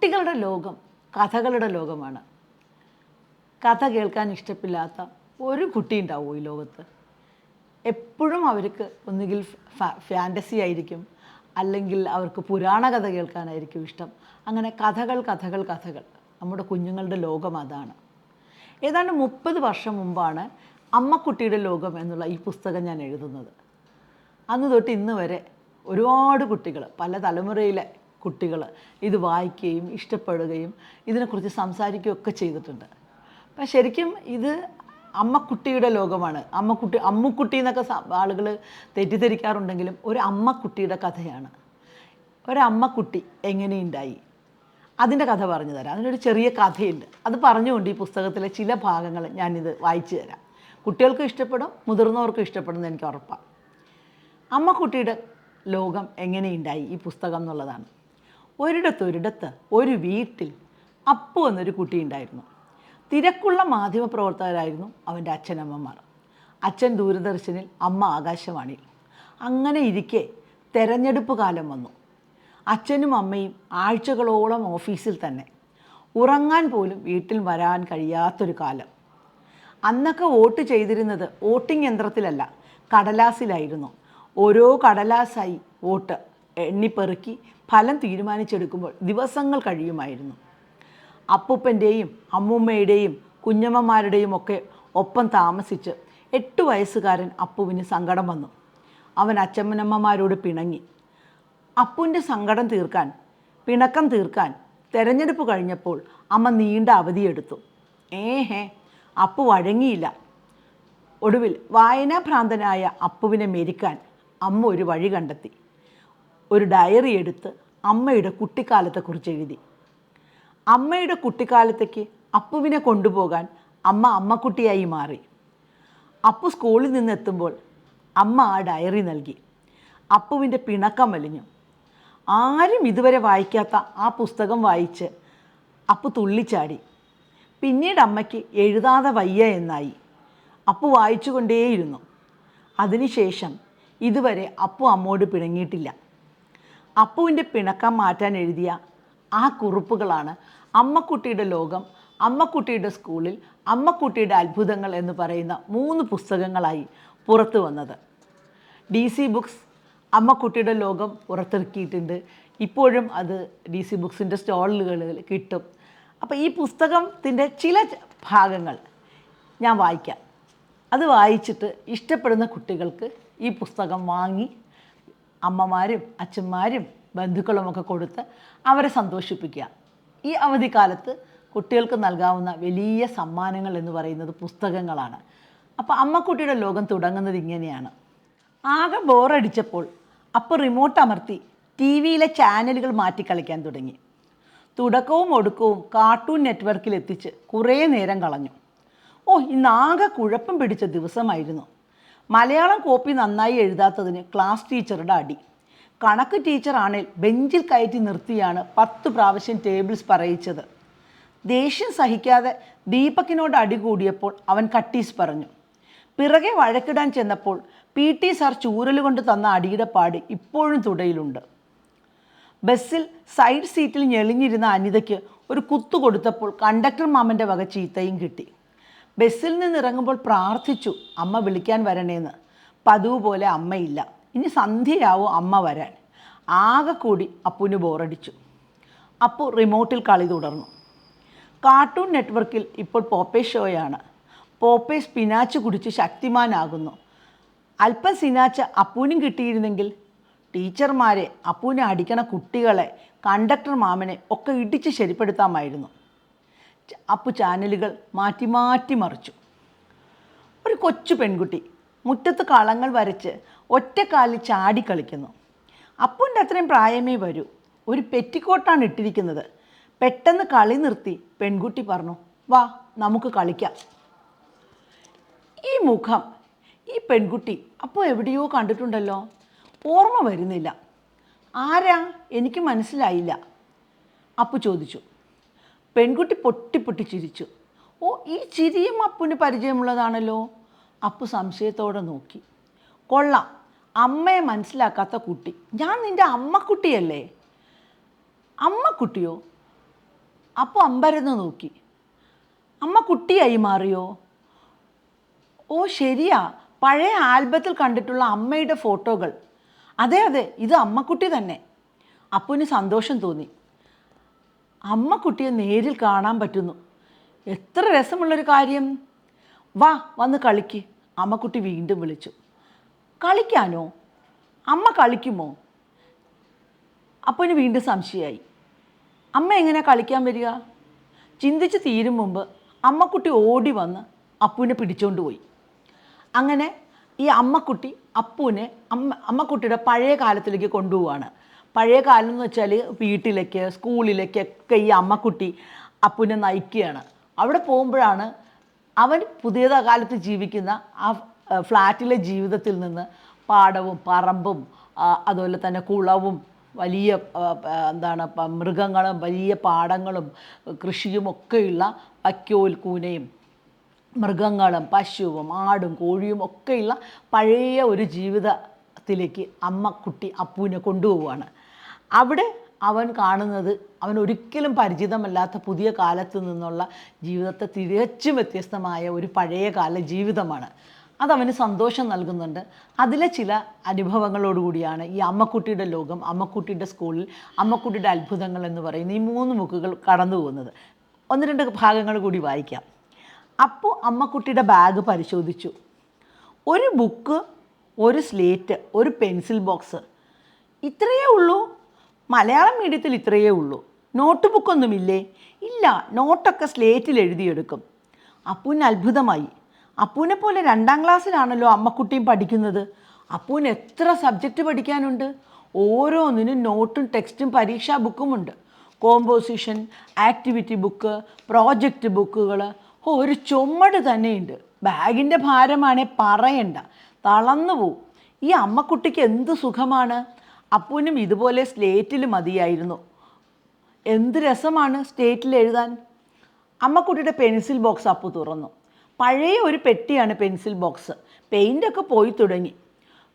കുട്ടികളുടെ ലോകം കഥകളുടെ ലോകമാണ്. കഥ കേൾക്കാൻ ഇഷ്ടപ്പില്ലാത്ത ഒരു കുട്ടി ഉണ്ടാവുമോ ഈ ലോകത്ത്. എപ്പോഴും അവർക്ക് ഒന്നുകിൽ ഫാന്റസി ആയിരിക്കും അല്ലെങ്കിൽ അവർക്ക് പുരാണ കഥ കേൾക്കാനായിരിക്കും ഇഷ്ടം. അങ്ങനെ കഥകൾ കഥകൾ കഥകൾ. നമ്മുടെ കുഞ്ഞുങ്ങളുടെ ലോകം അതാണ്. ഏതാണ്ട് മുപ്പത് വർഷം മുമ്പാണ് അമ്മക്കുട്ടിയുടെ ലോകം എന്നുള്ള ഈ പുസ്തകം ഞാൻ എഴുതുന്നത്. അന്ന് തൊട്ട് ഇന്ന് വരെ ഒരുപാട് കുട്ടികൾ പല തലമുറയിലെ കുട്ടികൾ ഇത് വായിക്കുകയും ഇഷ്ടപ്പെടുകയും ഇതിനെക്കുറിച്ച് സംസാരിക്കുകയൊക്കെ ചെയ്തിട്ടുണ്ട്. അപ്പം ശരിക്കും ഇത് അമ്മക്കുട്ടിയുടെ ലോകമാണ്. അമ്മക്കുട്ടി അമ്മുക്കുട്ടി എന്നൊക്കെ ആളുകൾ തെറ്റിദ്ധരിക്കാറുണ്ടെങ്കിലും ഒരു അമ്മക്കുട്ടിയുടെ കഥയാണ്. ഒരമ്മക്കുട്ടി എങ്ങനെയുണ്ടായി? അതിന്റെ കഥ പറഞ്ഞു തരാം. അതിനൊരു ചെറിയ കഥയുണ്ട്. അത് പറഞ്ഞുകൊണ്ട് ഈ പുസ്തകത്തിലെ ചില ഭാഗങ്ങൾ ഞാനിത് വായിച്ചു തരാം. കുട്ടികൾക്കും ഇഷ്ടപ്പെടും മുതിർന്നവർക്കും ഇഷ്ടപ്പെടും എനിക്ക് ഉറപ്പാണ്. അമ്മക്കുട്ടിയുടെ ലോകം എങ്ങനെയുണ്ടായി ഈ പുസ്തകം എന്നുള്ളതാണ്. ഒരിടത്തൊരിടത്ത് ഒരു വീട്ടിൽ അപ്പു എന്നൊരു കുട്ടി ഉണ്ടായിരുന്നു. തിരക്കുള്ള മാധ്യമപ്രവർത്തകരായിരുന്നു അവന്റെ അച്ഛനമ്മമാർ. അച്ഛൻ ദൂരദർശനിൽ അമ്മ ആകാശവാണിയിൽ. അങ്ങനെ ഇരിക്കെ തെരഞ്ഞെടുപ്പ് കാലം വന്നു. അച്ഛനും അമ്മയും ആഴ്ചകളോളം ഓഫീസിൽ തന്നെ. ഉറങ്ങാൻ പോലും വീട്ടിൽ വരാൻ കഴിയാത്തൊരു കാലം. അന്നൊക്കെ വോട്ട് ചെയ്തിരുന്നത് വോട്ടിംഗ് യന്ത്രത്തിലല്ല കടലാസിലായിരുന്നു. ഓരോ കടലാസായി വോട്ട് എണ്ണിപ്പെറുക്കി ഫലം തീരുമാനിച്ചെടുക്കുമ്പോൾ ദിവസങ്ങൾ കഴിയുമായിരുന്നു. അപ്പൂപ്പന്റെയും അമ്മൂമ്മയുടെയും കുഞ്ഞമ്മമാരുടെയും ഒക്കെ ഒപ്പം താമസിച്ച് എട്ട് വയസ്സുകാരൻ അപ്പുവിന് സങ്കടം വന്നു. അവൻ അച്ഛമ്മനമ്മമാരോട് പിണങ്ങി. അപ്പുവിന്റെ സങ്കടം തീർക്കാൻ പിണക്കം തീർക്കാൻ തെരഞ്ഞെടുപ്പ് കഴിഞ്ഞപ്പോൾ അമ്മ നീണ്ട അവധിയെടുത്തു ഏഹേ അപ്പു വഴങ്ങിയില്ല. ഒടുവിൽ വായനാഭ്രാന്തനായ അപ്പുവിനെ മെരിക്കാൻ അമ്മ ഒരു വഴി കണ്ടെത്തി. ഒരു ഡയറി എടുത്ത് അമ്മയുടെ കുട്ടിക്കാലത്തെക്കുറിച്ച് എഴുതി. അമ്മയുടെ കുട്ടിക്കാലത്തേക്ക് അപ്പുവിനെ കൊണ്ടുപോകാൻ അമ്മ അമ്മക്കുട്ടിയായി മാറി. അപ്പു സ്കൂളിൽ നിന്ന് എത്തുമ്പോൾ അമ്മ ആ ഡയറി നൽകി. അപ്പുവിന്റെ പിണക്കം വലിഞ്ഞു ആരും ഇതുവരെ വായിക്കാത്ത ആ പുസ്തകം വായിച്ച് അപ്പു തുള്ളിച്ചാടി. പിന്നീട് അമ്മയ്ക്ക് എഴുതാതെ വയ്യ എന്നായി. അപ്പു വായിച്ചുകൊണ്ടേയിരുന്നു. അതിനുശേഷം ഇതുവരെ അപ്പു അമ്മോട് പിണങ്ങിയിട്ടില്ല. അപ്പുവിന്റെ പിണക്കം മാറ്റാൻ എഴുതിയ ആ കുറിപ്പുകളാണ് അമ്മക്കുട്ടിയുടെ ലോകം അമ്മക്കുട്ടിയുടെ സ്കൂളിൽ അമ്മക്കുട്ടിയുടെ അത്ഭുതങ്ങൾ എന്ന് പറയുന്ന മൂന്ന് പുസ്തകങ്ങളായി പുറത്തു വന്നത്. ഡി സി ബുക്സ് അമ്മക്കുട്ടിയുടെ ലോകം പുറത്തിറക്കിയിട്ടുണ്ട്. ഇപ്പോഴും അത് ഡി സി ബുക്സിന്റെ സ്റ്റോളുകളിൽ കിട്ടും. അപ്പോൾ ഈ പുസ്തകത്തിന്റെ ചില ഭാഗങ്ങൾ ഞാൻ വായിക്കാം. അത് വായിച്ചിട്ട് ഇഷ്ടപ്പെടുന്ന കുട്ടികൾക്ക് ഈ പുസ്തകം വാങ്ങി അമ്മമാരും അച്ഛന്മാരും ബന്ധുക്കളുമൊക്കെ കൊടുത്ത് അവരെ സന്തോഷിപ്പിക്കുക. ഈ അവധിക്കാലത്ത് കുട്ടികൾക്ക് നൽകാവുന്ന വലിയ സമ്മാനങ്ങൾ എന്ന് പറയുന്നത് പുസ്തകങ്ങളാണ്. അപ്പോൾ അമ്മക്കുട്ടിയുടെ ലോകം തുടങ്ങുന്നത് ഇങ്ങനെയാണ്. ആകെ ബോറടിച്ചപ്പോൾ അപ്പോൾ റിമോട്ട് അമർത്തി ടി വിയിലെ ചാനലുകൾ മാറ്റിക്കളിക്കാൻ തുടങ്ങി. തുടക്കവും ഒടുക്കവും കാർട്ടൂൺ നെറ്റ്വർക്കിൽ എത്തിച്ച് കുറേ നേരം കളഞ്ഞു. ഓ ഇന്നാകെ കുഴപ്പം പിടിച്ച ദിവസമായിരുന്നു. മലയാളം കോപ്പി നന്നായി എഴുതാത്തതിന് ക്ലാസ് ടീച്ചറുടെ അടി. കണക്ക് ടീച്ചറാണേൽ ബെഞ്ചിൽ കയറ്റി നിർത്തിയാണ് പത്ത് പ്രാവശ്യം ടേബിൾസ് പറയിച്ചത്. ദേഷ്യം സഹിക്കാതെ ദീപക്കിനോട് അടി കൂടിയപ്പോൾ അവൻ കട്ടീസ് പറഞ്ഞു. പിറകെ വഴക്കിടാൻ ചെന്നപ്പോൾ പി ടി സാർ ചൂരലുകൊണ്ട് തന്ന അടിയുടെ പാട് ഇപ്പോഴും തുടയിലുണ്ട്. ബസ്സിൽ സൈഡ് സീറ്റിൽ ഞെളിഞ്ഞിരുന്ന അനിതയ്ക്ക് ഒരു കുത്തു കൊടുത്തപ്പോൾ കണ്ടക്ടർ മാമന്റെ വക ചീത്തയും കിട്ടി. ബസ്സിൽ നിന്ന് ഇറങ്ങുമ്പോൾ പ്രാർത്ഥിച്ചു അമ്മ വിളിക്കാൻ വരണേന്ന്. പതിവ് പോലെ അമ്മയില്ല. ഇനി സന്ധ്യയാവും അമ്മ വരാൻ. ആകെ കൂടി അപ്പുവിന് ബോറടിച്ചു. അപ്പു റിമോട്ടിൽ കളി തുടർന്നു. കാർട്ടൂൺ നെറ്റ്വർക്കിൽ ഇപ്പോൾ പോപ്പേ ഷോയാണ് പോപ്പേ സ്പിനാച്ച് കുടിച്ച് ശക്തിമാനാകുന്നു. അല്പം സിനാച്ച് അപ്പൂനും കിട്ടിയിരുന്നെങ്കിൽ ടീച്ചർമാരെ അപ്പൂനെ അടിക്കണ കുട്ടികളെ കണ്ടക്ടർ മാമനെ ഒക്കെ ഇടിച്ച് ശരിപ്പെടുത്താമായിരുന്നു. അപ്പു ചാനലുകൾ മാറ്റി മാറ്റി മറിച്ചു. ഒരു കൊച്ചു പെൺകുട്ടി മുറ്റത്ത് കളങ്ങൾ വരച്ച് ഒറ്റക്കാലിൽ ചാടി കളിക്കുന്നു. അപ്പുന്റെ അത്രയും പ്രായമേ വരൂ. ഒരു പെറ്റിക്കോട്ടാണ് ഇട്ടിരിക്കുന്നത്. പെട്ടെന്ന് കളി നിർത്തി പെൺകുട്ടി പറഞ്ഞു വാ നമുക്ക് കളിക്കാം. ഈ മുഖം ഈ പെൺകുട്ടി അപ്പോൾ എവിടെയോ കണ്ടിട്ടുണ്ടല്ലോ. ഓർമ്മ വരുന്നില്ല. ആരാ? എനിക്ക് മനസ്സിലായില്ല. അപ്പു ചോദിച്ചു. പെൺകുട്ടി പൊട്ടി പൊട്ടി ചിരിച്ചു. ഓ ഈ ചിരിയും അപ്പുന് പരിചയമുള്ളതാണല്ലോ? അപ്പു സംശയത്തോടെ നോക്കി. കൊള്ളാം. അമ്മയെ മനസ്സിലാക്കാത്ത കുട്ടി. ഞാൻ നിന്റെ അമ്മക്കുട്ടിയല്ലേ? അമ്മക്കുട്ടിയോ? അപ്പോൾ അമ്പരന്ന് നോക്കി. അമ്മ കുട്ടിയായി മാറിയോ? ഓ ശരിയാ. പഴയ ആൽബത്തിൽ കണ്ടിട്ടുള്ള അമ്മയുടെ ഫോട്ടോകൾ. അതെ അതെ. ഇത് അമ്മക്കുട്ടി തന്നെ. അപ്പുവിന് സന്തോഷം തോന്നി. അമ്മക്കുട്ടിയെ നേരിൽ കാണാൻ പറ്റുന്നു. എത്ര രസമുള്ളൊരു കാര്യം. വാ വന്ന് കളിക്ക്. അമ്മക്കുട്ടി വീണ്ടും വിളിച്ചു. കളിക്കാനോ? അമ്മ കളിക്കുമോ? അപ്പന് വീണ്ടും സംശയമായി. അമ്മ എങ്ങനെ കളിക്കാൻ വരിക? ചിന്തിച്ച് തീരും മുമ്പ് അമ്മക്കുട്ടി ഓടി വന്ന് അപ്പുവിനെ പിടിച്ചോണ്ട് പോയി. അങ്ങനെ ഈ അമ്മക്കുട്ടി അപ്പുവിനെ അമ്മ അമ്മക്കുട്ടിയുടെ പഴയ കാലത്തിലേക്ക് കൊണ്ടുപോവാണ്. പഴയ കാലം എന്ന് വെച്ചാൽ വീട്ടിലേക്ക് സ്കൂളിലേക്കൊക്കെ ഈ അമ്മക്കുട്ടി അപ്പുനെ നയിക്കുകയാണ്. അവിടെ പോകുമ്പോഴാണ് അവൻ പുതിയ കാലത്ത് ജീവിക്കുന്ന ആ ഫ്ലാറ്റിലെ ജീവിതത്തിൽ നിന്ന് പാടവും പറമ്പും അതുപോലെ തന്നെ കുളവും വലിയ എന്താണ് മൃഗങ്ങളും വലിയ പാടങ്ങളും കൃഷിയും ഒക്കെയുള്ള വക്കോൽ കൂനയും മൃഗങ്ങളും പശുവും ആടും കോഴിയും ഒക്കെയുള്ള പഴയ ഒരു ജീവിതത്തിലേക്ക് അമ്മ കുട്ടി അപ്പുവിനെ കൊണ്ടുപോവുകയാണ്. അവിടെ അവൻ കാണുന്നത് അവൻ ഒരിക്കലും പരിചിതമല്ലാത്ത പുതിയ കാലത്ത് നിന്നുള്ള ജീവിതത്തെ തികച്ചും വ്യത്യസ്തമായ ഒരു പഴയ കാല ജീവിതമാണ്. അതവന് സന്തോഷം നൽകുന്നുണ്ട്. അതിലെ ചില അനുഭവങ്ങളോടുകൂടിയാണ് ഈ അമ്മക്കുട്ടിയുടെ ലോകം അമ്മക്കുട്ടിയുടെ സ്കൂളിൽ അമ്മക്കുട്ടിയുടെ അത്ഭുതങ്ങൾ എന്ന് പറയുന്ന ഈ മൂന്ന് ബുക്കുകൾ കടന്നു പോകുന്നത്. ഒന്ന് രണ്ട് ഭാഗങ്ങൾ കൂടി വായിക്കാം. അപ്പോൾ അമ്മക്കുട്ടിയുടെ ബാഗ് പരിശോധിച്ചു. ഒരു ബുക്ക് ഒരു സ്ലേറ്റ് ഒരു പെൻസിൽ ബോക്സ്. ഇത്രയേ ഉള്ളൂ. മലയാളം മീഡിയത്തിൽ ഇത്രയേ ഉള്ളൂ. നോട്ട് ബുക്കൊന്നുമില്ലേ ഇല്ല നോട്ടൊക്കെ സ്ലേറ്റിൽ എഴുതിയെടുക്കും. അപ്പൂന് അത്ഭുതമായി. അപ്പൂനെ പോലെ രണ്ടാം ക്ലാസ്സിലാണല്ലോ അമ്മക്കുട്ടിയും പഠിക്കുന്നത്. അപ്പൂന് എത്ര സബ്ജക്റ്റ് പഠിക്കാനുണ്ട്? ഓരോന്നിനും നോട്ടും ടെക്സ്റ്റും പരീക്ഷാ ബുക്കുമുണ്ട്. കോമ്പോസിഷൻ ആക്ടിവിറ്റി ബുക്ക് പ്രോജക്റ്റ് ബുക്കുകൾ ഒരു ചുമട് തന്നെയുണ്ട്. ബാഗിന്റെ ഭാരമാണേ പറയണ്ട. തളർന്നു പോവും. ഈ അമ്മക്കുട്ടിക്ക് എന്ത് സുഖമാണ്? അപ്പൂനും ഇതുപോലെ സ്ലേറ്റിൽ മതിയായിരുന്നു. എന്ത് രസമാണ് സ്റ്റേറ്റിൽ എഴുതാൻ? അമ്മക്കുട്ടിയുടെ പെൻസിൽ ബോക്സ് അപ്പു തുറന്നു. പഴയ ഒരു പെട്ടിയാണ് പെൻസിൽ ബോക്സ് പെയിന്റൊക്കെ പോയി തുടങ്ങി.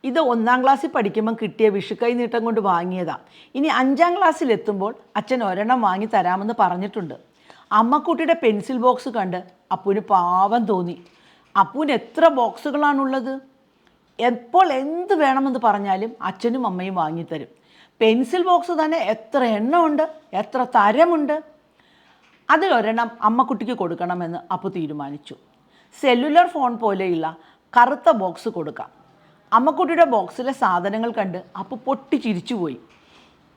ഇത് ഒന്നാം ക്ലാസ്സിൽ പഠിക്കുമ്പം കിട്ടിയ വിഷുക്കൈ നീട്ടം കൊണ്ട് വാങ്ങിയതാണ് ഇനി അഞ്ചാം ക്ലാസ്സിലെത്തുമ്പോൾ അച്ഛൻ ഒരെണ്ണം വാങ്ങി തരാമെന്ന് പറഞ്ഞിട്ടുണ്ട്. അമ്മക്കുട്ടിയുടെ പെൻസിൽ ബോക്സ് കണ്ട് അപ്പുവിന് പാവം തോന്നി. അപ്പുവിന് എത്ര ബോക്സുകളാണുള്ളത് എപ്പോൾ എന്ത് വേണമെന്ന് പറഞ്ഞാലും അച്ഛനും അമ്മയും വാങ്ങിത്തരും. പെൻസിൽ ബോക്സ് തന്നെ എത്ര എണ്ണമുണ്ട് എത്ര തരമുണ്ട് അതിലൊരെണ്ണം അമ്മക്കുട്ടിക്ക് കൊടുക്കണമെന്ന് അപ്പു തീരുമാനിച്ചു. സെല്ലുലർ ഫോൺ പോലെയുള്ള കറുത്ത ബോക്സ് കൊടുക്കാം. അമ്മക്കുട്ടിയുടെ ബോക്സിലെ സാധനങ്ങൾ കണ്ട് അപ്പു പൊട്ടി ചിരിച്ചുപോയി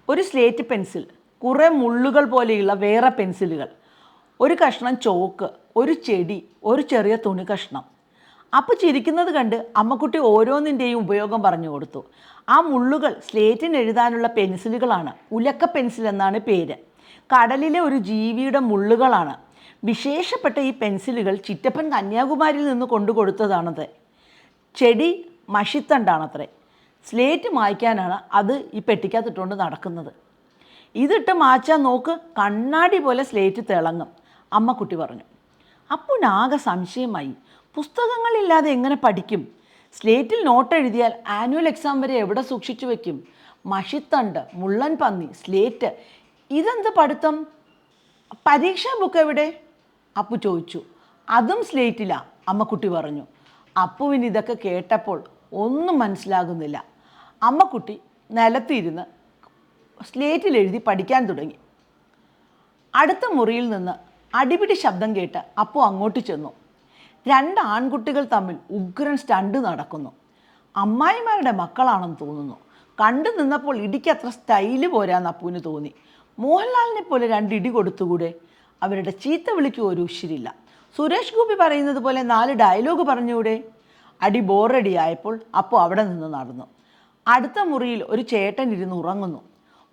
ഒരു സ്ലേറ്റ് പെൻസിൽ കുറേ മുള്ളുകൾ പോലെയുള്ള വേറെ പെൻസിലുകൾ ഒരു കഷ്ണം ചോക്ക് ഒരു ചെടി ഒരു ചെറിയ തുണി കഷ്ണം. അപ്പോൾ ചിരിക്കുന്നത് കണ്ട് അമ്മക്കുട്ടി ഓരോന്നിന്റെയും ഉപയോഗം പറഞ്ഞു കൊടുത്തു. ആ മുള്ളുകൾ സ്ലേറ്റിന് എഴുതാനുള്ള പെൻസിലുകളാണ്. ഉലക്ക പെൻസിൽ എന്നാണ് പേര്. കടലിലെ ഒരു ജീവിയുടെ മുള്ളുകളാണ്. വിശേഷപ്പെട്ട ഈ പെൻസിലുകൾ ചിറ്റപ്പൻ കന്യാകുമാരിയിൽ നിന്ന് കൊണ്ടു കൊടുത്തതാണത്. ചെടി മഷിത്തണ്ടാണത്രേ. സ്ലേറ്റ് മായ്ക്കാനാണ് അത് ഈ പെട്ടിക്കകത്തിട്ടുകൊണ്ട് നടക്കുന്നത്. ഇതിട്ട് മായ്ച്ചാൽ നോക്ക് കണ്ണാടി പോലെ സ്ലേറ്റ് തിളങ്ങും. അമ്മക്കുട്ടി പറഞ്ഞു. അപ്പുനാകെ സംശയമായി. പുസ്തകങ്ങളില്ലാതെ എങ്ങനെ പഠിക്കും? സ്ലേറ്റിൽ നോട്ട് എഴുതിയാൽ ആനുവൽ എക്സാം വരെ എവിടെ സൂക്ഷിച്ചു വെക്കും? മഷിത്തണ്ട് മുള്ളൻ പന്നി സ്ലേറ്റ് ഇതെന്ത് പഠിത്തം? പരീക്ഷാ ബുക്ക് എവിടെ? അപ്പു ചോദിച്ചു. അതും സ്ലേറ്റിലാ അമ്മക്കുട്ടി പറഞ്ഞു. അപ്പുവിന് ഇതൊക്കെ കേട്ടപ്പോൾ ഒന്നും മനസ്സിലാകുന്നില്ല. അമ്മക്കുട്ടി നിലത്തിരുന്ന് സ്ലേറ്റിൽ എഴുതി പഠിക്കാൻ തുടങ്ങി. അടുത്ത മുറിയിൽ നിന്ന് അടിപിടി ശബ്ദം കേട്ട് അപ്പു അങ്ങോട്ട് ചെന്നു. രണ്ട് ആൺകുട്ടികൾ തമ്മിൽ ഉഗ്രൻ സ്റ്റണ്ട് നടക്കുന്നു. അമ്മായിമാരുടെ മക്കളാണെന്ന് തോന്നുന്നു. കണ്ടു നിന്നപ്പോൾ ഇടിക്കത്ര സ്റ്റൈൽ പോരാന്ന് അപ്പുവിന് തോന്നി. മോഹൻലാലിനെ പോലെ രണ്ട് ഇടി കൊടുത്തുകൂടെ? അവരുടെ ചീത്ത വിളിക്ക് ഒരു ഉശിരില്ല. സുരേഷ് ഗോപി പറയുന്നത് പോലെ നാല് ഡയലോഗ് പറഞ്ഞുകൂടെ അടി ബോറടി ആയപ്പോൾ അപ്പോൾ അവിടെ നിന്ന് നടന്നു. അടുത്ത മുറിയിൽ ഒരു ചേട്ടൻ ഇരുന്ന് ഉറങ്ങുന്നു.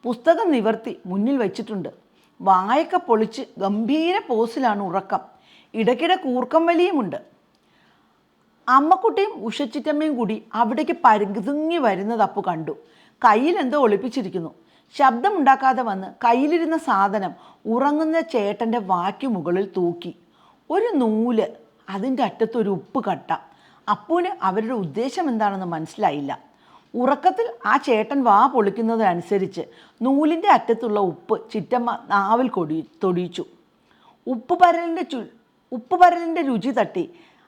പുസ്തകം നിവർത്തി മുന്നിൽ വെച്ചിട്ടുണ്ട്. വായക്ക പൊളിച്ച് ഗംഭീര പോസിലാണ് ഉറക്കം. ഇടയ്ക്കിടെ കൂർക്കം വലിയുമുണ്ട്. അമ്മക്കുട്ടിയും ഉഷച്ചിറ്റമ്മയും കൂടി അവിടേക്ക് പരുതുങ്ങി വരുന്നത് അപ്പു കണ്ടു. കയ്യിൽ എന്തോ ഒളിപ്പിച്ചിരിക്കുന്നു. ശബ്ദമുണ്ടാക്കാതെ വന്ന് കയ്യിലിരുന്ന സാധനം ഉറങ്ങുന്ന ചേട്ടന്റെ വാക്കി മുകളിൽ തൂക്കി. ഒരു നൂൽ അതിന്റെ അറ്റത്തൊരു ഉപ്പ് കട്ട. അപ്പുവിന് അവരുടെ ഉദ്ദേശം എന്താണെന്ന് മനസ്സിലായില്ല. ഉറക്കത്തിൽ ആ ചേട്ടൻ വാ പൊളിക്കുന്നതനുസരിച്ച് നൂലിന്റെ അറ്റത്തുള്ള ഉപ്പ് ചിറ്റമ്മ നാവിൽ കൊടി തൊടിയിച്ചു. ഉപ്പുപരലിന്റെ ചു ഉപ്പുപരലിന്റെ രുചി തട്ടി.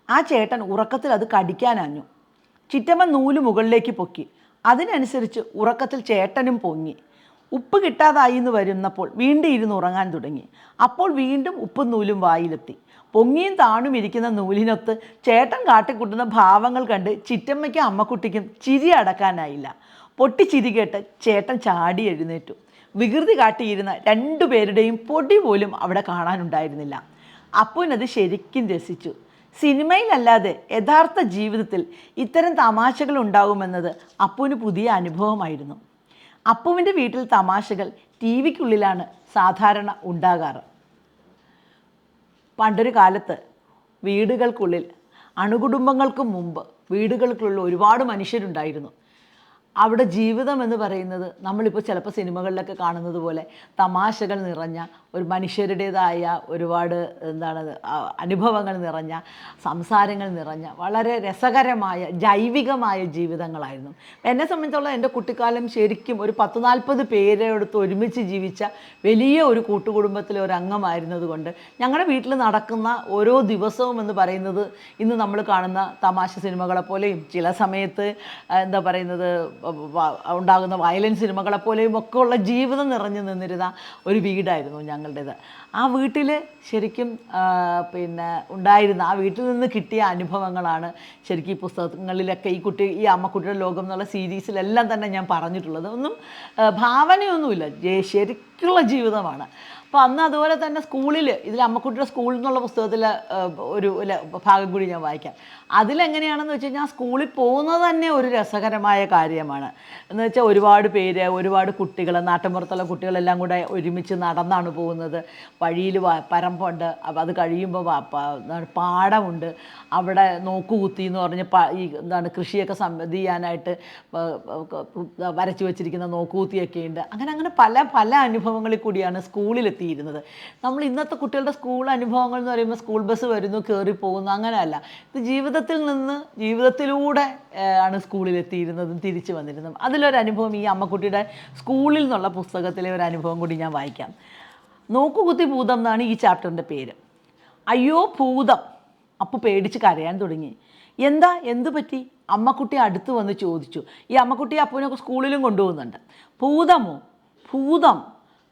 ആ ചേട്ടൻ ഉറക്കത്തിൽ അത് കടിക്കാനഞ്ഞു. ചിറ്റമ്മ നൂൽ മുകളിലേക്ക് പൊക്കി. അതിനനുസരിച്ച് ഉറക്കത്തിൽ ചേട്ടനും പൊങ്ങി. ഉപ്പ് കിട്ടാതായി എന്ന് വരുന്നപ്പോൾ വീണ്ടും ഇരുന്ന് ഉറങ്ങാൻ തുടങ്ങി. അപ്പോൾ വീണ്ടും ഉപ്പും നൂലും വായിലെത്തി. പൊങ്ങിയും താണും ഇരിക്കുന്ന നൂലിനൊത്ത് ചേട്ടൻ കാട്ടിക്കൂട്ടുന്ന ഭാവങ്ങൾ കണ്ട് ചിറ്റമ്മയ്ക്കും അമ്മക്കുട്ടിക്കും ചിരി അടക്കാനായില്ല. പൊട്ടി ചിരി കേട്ട് ചേട്ടൻ ചാടി എഴുന്നേറ്റു. വികൃതി കാട്ടിയിരുന്ന രണ്ടുപേരുടെയും പൊടി പോലും അവിടെ കാണാനുണ്ടായിരുന്നില്ല. അപ്പുവിനത് ശരിക്കും രസിച്ചു. സിനിമയിലല്ലാതെ യഥാർത്ഥ ജീവിതത്തിൽ ഇത്തരം തമാശകൾ ഉണ്ടാകുമെന്നത് അപ്പുവിന് പുതിയ അനുഭവമായിരുന്നു. അപ്പുവിന്റെ വീട്ടിൽ തമാശകൾ ടി വിക്കുള്ളിലാണ് സാധാരണ ഉണ്ടാകാറ്. പണ്ടൊരു കാലത്ത് വീടുകൾക്കുള്ളിൽ അണുകുടുംബങ്ങൾക്കും മുമ്പ് വീടുകൾക്കുള്ളിൽ ഒരുപാട് മനുഷ്യരുണ്ടായിരുന്നു. അവിടെ ജീവിതം എന്ന് പറയുന്നത് നമ്മളിപ്പോൾ ചിലപ്പോൾ സിനിമകളിലൊക്കെ കാണുന്നത് പോലെ തമാശകൾ നിറഞ്ഞ ഒരു മനുഷ്യരുടേതായ ഒരുപാട് എന്താണ് അനുഭവങ്ങൾ നിറഞ്ഞ സംസാരങ്ങൾ നിറഞ്ഞ വളരെ രസകരമായ ജൈവികമായ ജീവിതങ്ങളായിരുന്നു. എന്നെ സംബന്ധിച്ചോളം എന്റെ കുട്ടിക്കാലം ശരിക്കും ഒരു പത്ത് നാൽപ്പത് പേരെടുത്ത് ഒരുമിച്ച് ജീവിച്ച വലിയ ഒരു കൂട്ടുകുടുംബത്തിലെ ഒരു അംഗമായിരുന്നതുകൊണ്ട് ഞങ്ങളുടെ വീട്ടിൽ നടക്കുന്ന ഓരോ ദിവസവും എന്ന് പറയുന്നത് ഇന്ന് നമ്മൾ കാണുന്ന തമാശ സിനിമകളെ പോലെയും ചില സമയത്ത് എന്താ പറയുന്നത് ഉണ്ടാകുന്ന വയലൻസ് സിനിമകളെ പോലെയും ഒക്കെ ഉള്ള ജീവിതം നിറഞ്ഞു നിന്നിരുന്ന ഒരു വീടായിരുന്നു ഞങ്ങളുടേത്. ആ വീട്ടിൽ ശരിക്കും പിന്നെ ഉണ്ടായിരുന്ന ആ വീട്ടിൽ നിന്ന് കിട്ടിയ അനുഭവങ്ങളാണ് ശരിക്കും ഈ പുസ്തകങ്ങളിലൊക്കെ ഈ കുട്ടി ഈ അമ്മക്കുട്ടിയുടെ ലോകം എന്നുള്ള സീരീസിലെല്ലാം തന്നെ ഞാൻ പറഞ്ഞിട്ടുള്ളത്. ഒന്നും ഭാവനയൊന്നുമില്ല. ശരിക്കുള്ള ജീവിതമാണ്. അപ്പോൾ അന്ന് അതുപോലെ തന്നെ സ്കൂളിൽ ഇതിൽ അമ്മക്കുട്ടിയുടെ സ്കൂളിൽ നിന്നുള്ള പുസ്തകത്തിലെ ഒരു ഭാഗം കൂടി ഞാൻ വായിക്കാം. അതിലെങ്ങനെയാണെന്ന് വെച്ച് കഴിഞ്ഞാൽ സ്കൂളിൽ പോകുന്നത് തന്നെ ഒരു രസകരമായ കാര്യമാണ്. എന്ന് വെച്ചാൽ ഒരുപാട് പേര് ഒരുപാട് കുട്ടികൾ നാട്ടിൻപുറത്തുള്ള കുട്ടികളെല്ലാം കൂടെ ഒരുമിച്ച് നടന്നാണ് പോകുന്നത്. വഴിയിൽ പരമ്പുണ്ട് അത് കഴിയുമ്പോൾ പാടമുണ്ട്. അവിടെ നോക്കുകുത്തി എന്ന് പറഞ്ഞ് പ- ഈ എന്താണ് കൃഷിയൊക്കെ സം ഇത് ചെയ്യാനായിട്ട് പ- പ- വരച്ചു വെച്ചിരിക്കുന്ന നോക്കുകുത്തിയൊക്കെ ഉണ്ട്. അങ്ങനെ അങ്ങനെ പല പല അനുഭവങ്ങളിൽ കൂടിയാണ് സ്കൂളിലെത്തിയിരുന്നത്. നമ്മൾ ഇന്നത്തെ കുട്ടികളുടെ സ്കൂൾ അനുഭവങ്ങൾ എന്ന് പറയുമ്പോൾ സ്കൂൾ ബസ് വരുന്നു കയറി പോകുന്നു അങ്ങനെയല്ല. ഇത് ജീവിതത്തിൽ നിന്ന് ജീവിതത്തിലൂടെ ആണ് സ്കൂളിലെത്തിയിരുന്നതും തിരിച്ചു വന്നിരുന്നതും. അതിലൊരു അനുഭവം ഈ അമ്മക്കുട്ടിയുടെ സ്കൂളിൽ നിന്നുള്ള പുസ്തകത്തിലെ ഒരു അനുഭവം കൂടി ഞാൻ വായിക്കാം. നോക്കുകുത്തി ഭൂതം എന്നാണ് ഈ ചാപ്റ്ററിന്റെ പേര്. അയ്യോ ഭൂതം. അപ്പു പേടിച്ച് കരയാൻ തുടങ്ങി. എന്താ എന്തു പറ്റി? അമ്മക്കുട്ടി അടുത്ത് വന്ന് ചോദിച്ചു. ഈ അമ്മക്കുട്ടി അപ്പുവിനൊക്കെ സ്കൂളിലും കൊണ്ടുപോകുന്നുണ്ട്. ഭൂതമോ? ഭൂതം.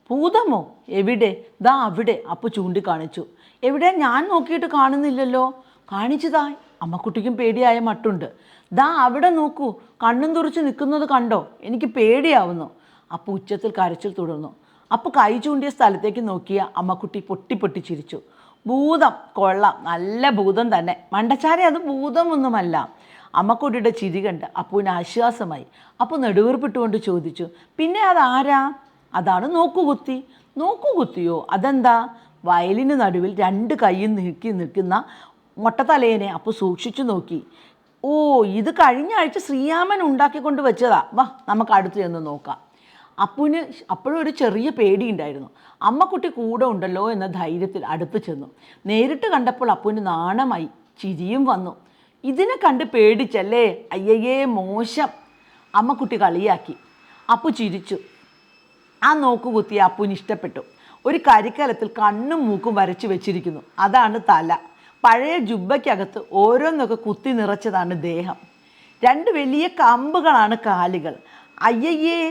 ഭൂതമോ? എവിടെ? ദാ അവിടെ. അപ്പു ചൂണ്ടിക്കാണിച്ചു. എവിടെ? ഞാൻ നോക്കിയിട്ട് കാണുന്നില്ലല്ലോ. കാണിച്ചതാ അമ്മക്കുട്ടിക്കും പേടിയായ മട്ടുണ്ട്. ദാ അവിടെ നോക്കൂ കണ്ണും തുറച്ച് നിൽക്കുന്നത് കണ്ടോ? എനിക്ക് പേടിയാവുന്നു. അപ്പോൾ ഉച്ചത്തിൽ കരച്ചിൽ തുടർന്നു. അപ്പോൾ കൈ ചൂണ്ടിയ സ്ഥലത്തേക്ക് നോക്കിയ അമ്മക്കുട്ടി പൊട്ടി പൊട്ടി ചിരിച്ചു. ഭൂതം കൊള്ളാം നല്ല ഭൂതം തന്നെ. മണ്ടച്ചാരെ അത് ഭൂതമൊന്നുമല്ല. അമ്മക്കുട്ടിയുടെ ചിരി കണ്ട് അപ്പുവിന് ആശ്വാസമായി. അപ്പോൾ നെടുവീർപ്പിട്ടുകൊണ്ട് ചോദിച്ചു പിന്നെ അതാരാ? അതാണ് നോക്കുകുത്തി. നോക്കുകുത്തിയോ? അതെന്താ? വയലിന് നടുവിൽ രണ്ട് കൈയും നീക്കി നിൽക്കുന്ന മൊട്ടത്തലയനെ അപ്പോൾ സൂക്ഷിച്ചു നോക്കി. ഓ ഇത് കഴിഞ്ഞ ആഴ്ച ശ്രീരാമൻ ഉണ്ടാക്കിക്കൊണ്ട് വെച്ചതാ. വാ നമുക്ക് അടുത്ത് ചെന്ന് നോക്കാം. അപ്പുവിന് അപ്പോഴും ഒരു ചെറിയ പേടി പേടിയുണ്ടായിരുന്നു. അമ്മക്കുട്ടി കൂടെ ഉണ്ടല്ലോ എന്ന ധൈര്യത്തിൽ അടുത്ത് ചെന്നു. നേരിട്ട് കണ്ടപ്പോൾ അപ്പുവിന് നാണമായി. ചിരിയും വന്നു. ഇതിനെ കണ്ട് പേടിച്ചല്ലേ? അയ്യയ്യേ മോശം. അമ്മക്കുട്ടി കളിയാക്കി. അപ്പു ചിരിച്ചു. ആ നോക്കുകുത്തി അപ്പുവിന് ഇഷ്ടപ്പെട്ടു. ഒരു കരിക്കലത്തിൽ കണ്ണും മൂക്കും വരച്ചു വെച്ചിരിക്കുന്നു. അതാണ് തല. പഴയ ജുബയ്ക്കകത്ത് ഓരോന്നൊക്കെ കുത്തി നിറച്ചതാണ് ദേഹം. രണ്ട് വലിയ കമ്പുകളാണ് കാലുകൾ. അയ്യയ്യേ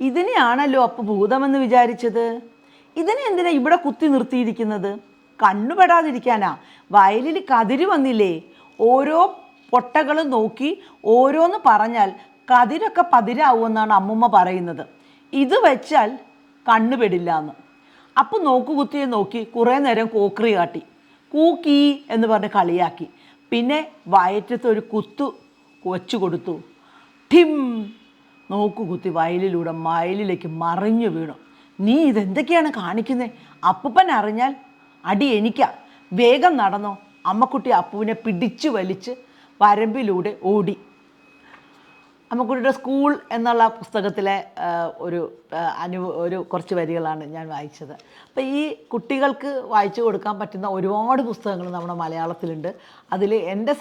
ഇതിനെയാണല്ലോ അപ്പം ഭൂതമെന്ന് വിചാരിച്ചത്? ഇതിനെ എന്തിനാ ഇവിടെ കുത്തി നിർത്തിയിരിക്കുന്നത്? കണ്ണുപെടാതിരിക്കാനാ വയലിൽ കതിര് വന്നില്ലേ? ഓരോ പൊട്ടകളും നോക്കി ഓരോന്ന് പറഞ്ഞാൽ കതിരൊക്കെ പതിരാവുമെന്നാണ് അമ്മുമ്മ പറയുന്നത്. ഇത് വെച്ചാൽ കണ്ണുപെടില്ല എന്ന് അപ്പം നോക്കുകുത്തിയെ നോക്കി കുറേ നേരം കോക്രി കാട്ടി. കൂക്കി എന്ന് പറഞ്ഞ് കളിയാക്കി. പിന്നെ വയറ്റത്ത് ഒരു കുത്തു വച്ചു കൊടുത്തു. ഠിം! നോക്കുകുത്തി വയലിലൂടെ മയലിലേക്ക് മറിഞ്ഞു വീണു. നീ ഇതെന്തൊക്കെയാണ് കാണിക്കുന്നത് അപ്പൂപ്പൻ അറിഞ്ഞാൽ അടി എനിക്കാ. വേഗം നടന്നോ. അമ്മക്കുട്ടി അപ്പുവിനെ പിടിച്ചു വലിച്ച് വരമ്പിലൂടെ ഓടി. അമ്മക്കുട്ടിയുടെ സ്കൂൾ എന്നുള്ള പുസ്തകത്തിലെ ഒരു അനു ഒരു കുറച്ച് വരികളാണ് ഞാൻ വായിച്ചത്. അപ്പോൾ ഈ കുട്ടികൾക്ക് വായിച്ചു കൊടുക്കാൻ പറ്റുന്ന ഒരുപാട് പുസ്തകങ്ങൾ നമ്മുടെ മലയാളത്തിലുണ്ട്. അതിൽ എന്റെ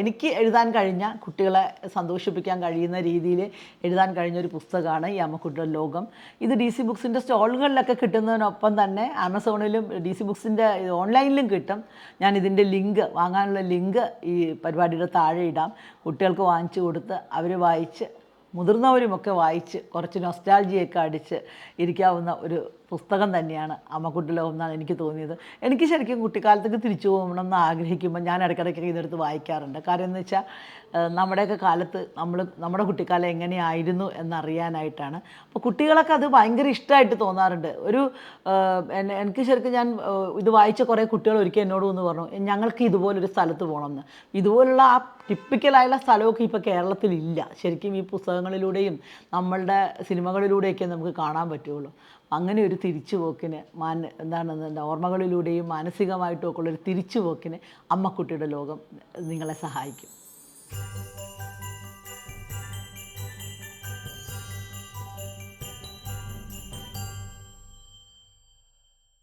എനിക്ക് എഴുതാൻ കഴിഞ്ഞ കുട്ടികളെ സന്തോഷിപ്പിക്കാൻ കഴിയുന്ന രീതിയിൽ എഴുതാൻ കഴിഞ്ഞ ഒരു പുസ്തകമാണ് ഈ അമ്മക്കുട്ടിയുടെ ലോകം. ഇത് ഡി സി ബുക്സിന്റെ സ്റ്റോളുകളിലൊക്കെ കിട്ടുന്നതിനൊപ്പം തന്നെ ആമസോണിലും ഡി സി ബുക്സിന്റെ ഓൺലൈനിലും കിട്ടും. ഞാൻ ഇതിന്റെ ലിങ്ക് വാങ്ങാനുള്ള ലിങ്ക് ഈ പരിപാടിയുടെ താഴെ ഇടാം. കുട്ടികൾക്ക് വാങ്ങിച്ചു കൊടുത്ത് അവർ വായിച്ച് മുതിർന്നവരുമൊക്കെ വായിച്ച് കുറച്ച് നൊസ്റ്റാൾജിയൊക്കെ അടിച്ച് ഇരിക്കാവുന്ന ഒരു പുസ്തകം തന്നെയാണ് അമ്മക്കുട്ടി ലോകം എന്നാണ് എനിക്ക് തോന്നിയത്. എനിക്ക് ശരിക്കും കുട്ടിക്കാലത്തേക്ക് തിരിച്ചു പോകണം എന്ന് ആഗ്രഹിക്കുമ്പോൾ ഞാൻ ഇടയ്ക്കിടയ്ക്ക് ഇതെടുത്ത് വായിക്കാറുണ്ട്. കാര്യം എന്ന് വെച്ചാൽ നമ്മുടെയൊക്കെ കാലത്ത് നമ്മൾ നമ്മുടെ കുട്ടിക്കാലം എങ്ങനെയായിരുന്നു എന്നറിയാനായിട്ടാണ്. അപ്പോൾ കുട്ടികളൊക്കെ അത് ഭയങ്കര ഇഷ്ടമായിട്ട് തോന്നാറുണ്ട്. ഒരു എനിക്ക് ശരിക്കും ഞാൻ ഇത് വായിച്ച കുറേ കുട്ടികൾ ഒരിക്കൽ എന്നോട് വന്ന് പറഞ്ഞു ഞങ്ങൾക്ക് ഇതുപോലൊരു സ്ഥലത്ത് പോകണമെന്ന്. ഇതുപോലുള്ള ആ ടിപ്പിക്കലായുള്ള സ്ഥലമൊക്കെ ഇപ്പോൾ കേരളത്തിലില്ല. ശരിക്കും ഈ പുസ്തകങ്ങളിലൂടെയും നമ്മളുടെ സിനിമകളിലൂടെയൊക്കെ നമുക്ക് കാണാൻ പറ്റുള്ളൂ. അങ്ങനെ ഒരു തിരിച്ചുപോക്കിന് മാന എന്താണെന്ന് എന്താ ഓർമ്മകളിലൂടെയും മാനസികമായിട്ടും ഒക്കെ ഉള്ളൊരു തിരിച്ചുപോക്കിന് അമ്മക്കുട്ടിയുടെ ലോകം നിങ്ങളെ സഹായിക്കും.